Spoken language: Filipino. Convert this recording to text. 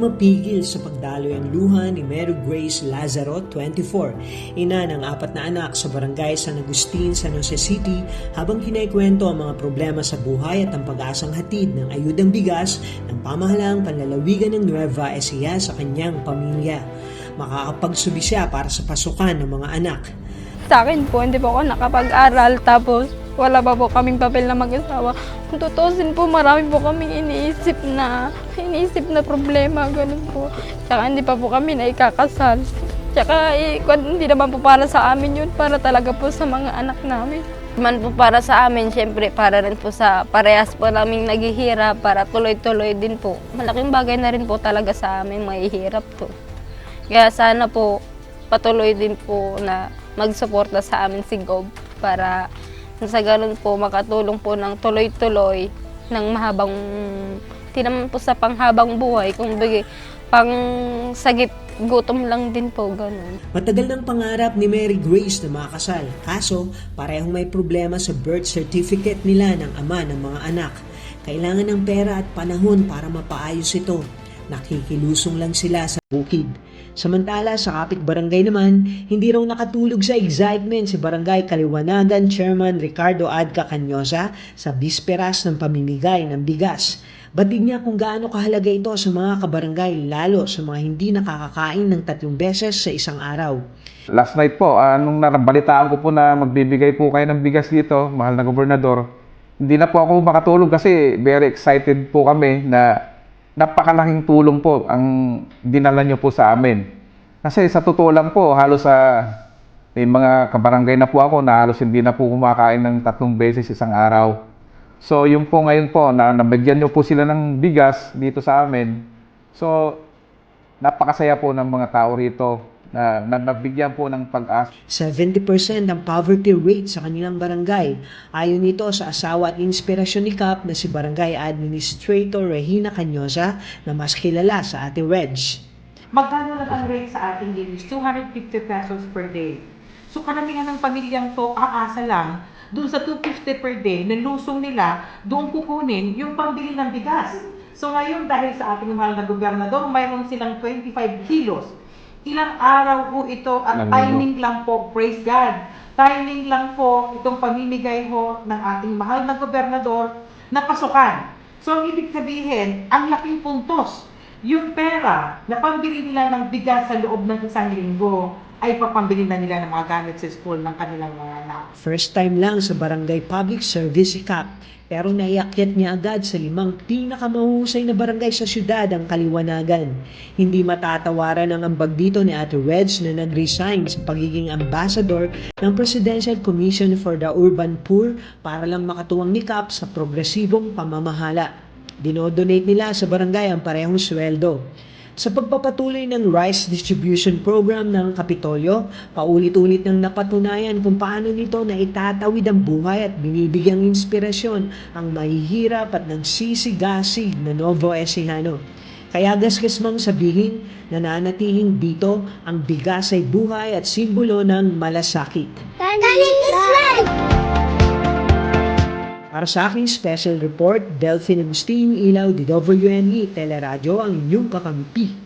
mapigil sa pagdaloy ang luha ni Mary Grace Lazaro, 24, ina ng apat na anak sa barangay San Agustin, San Jose City, habang kinaikwento ang mga problema sa buhay at ang pag-asang hatid ng ayudang bigas ng pamahalaang panlalawigan ng Nueva Ecija sa kanyang pamilya. Makakapagsubi siya para sa pasukan ng mga anak. Sa akin po, hindi po ako nakapag-aral tapos wala pa po kaming papel na mag-asawa. Kung tutusin po, marami po kaming iniisip na, iniisip na problema, ganun po. Tsaka hindi pa po kami naikakasal. Tsaka eh, hindi naman po para sa amin yun, para talaga po sa mga anak namin. Man po para sa amin, syempre para rin po sa parehas po naming naghihirap para tuloy-tuloy din po. Malaking bagay na rin po talaga sa amin, mahihirap to. Kaya sana po patuloy din po na magsuporta sa amin si Gob para sa ganun po makatulong po ng tuloy-tuloy ng mahabang, di naman po sa panghabang buhay, kung bagi, pang sagip gutom lang din po, ganun. Matagal ng pangarap ni Mary Grace na makasal. Kaso, parehong may problema sa birth certificate nila ng ama ng mga anak. Kailangan ng pera at panahon para mapaayos ito. Nakikilusong lang sila sa bukid. Samantala sa kapit-barangay naman, hindi raw nakatulog sa excitement si Barangay Kaliwanagan Chairman Ricardo Adca Canyosa sa bisperas ng pamimigay ng bigas. Batid niya kung gaano kahalaga ito sa mga kabarangay lalo sa mga hindi nakakakain ng tatlong beses sa isang araw. Last night po, ah, nung nabalitaan ko po na magbibigay po kayo ng bigas dito, mahal na gobernador, hindi na po ako makatulog kasi very excited po kami na napakalaking tulong po ang dinala nyo po sa amin. Kasi sa totoo lang po, halos sa may mga kabarangay na po ako na halos hindi na po kumakain ng tatlong beses isang araw. So yung po ngayon po, na nabigyan nyo po sila ng bigas dito sa amin. So napakasaya po ng mga tao rito na, na nabigyan po ng pag-asa. 70% ang poverty rate sa kanilang barangay. Ayon nito sa asawa at inspirasyon ni Cap na si Barangay Administrator Regina Canyosa na mas kilala sa Ate Wedge. Magkano lang ang rate sa ating games? 250 pesos per day. So karamihan ng pamilyang to aasa lang doon sa 250 per day na lusong nila, doon kukunin yung pambili ng bigas. So ngayon dahil sa ating mahal na gobernador, mayroon silang 25 kilos. Ilang araw po ito at linggo. timing lang po, praise God. Timing lang po itong pamimigay ho ng ating mahal na gobernador na pasukan. So ang ibig sabihin, ang laking puntos yung pera na pambili nila ng bigas sa loob ng isang linggo ay papambili na nila ng mga gamit sa school ng kanilang mga. First time lang sa Barangay Public Service Cap pero naiakyat niya agad sa limang pinakamahusay na barangay sa syudad ang Kaliwanagan. Hindi matatawaran ang ambag dito ni Ate Reds na nag-resign sa pagiging ambassador ng Presidential Commission for the Urban Poor para lang makatuwang ni Cap sa progresibong pamamahala. Dinodonate nila sa barangay ang parehong sweldo. Sa pagpapatuloy ng rice distribution program ng Kapitolyo, paulit-ulit nang napatunayan kung paano nito na itatawid ang buhay at binibigyang inspirasyon ang mahihirap at nagsisigasig na Novo Ecijano. Kaya gasgas mang sabihin, nananatiling dito ang bigas ay buhay at simbolo ng malasakit. Para sa aking special report, Delphine Agustin, Ilaw, DWNE, Teleradyo, ang inyong kakampi.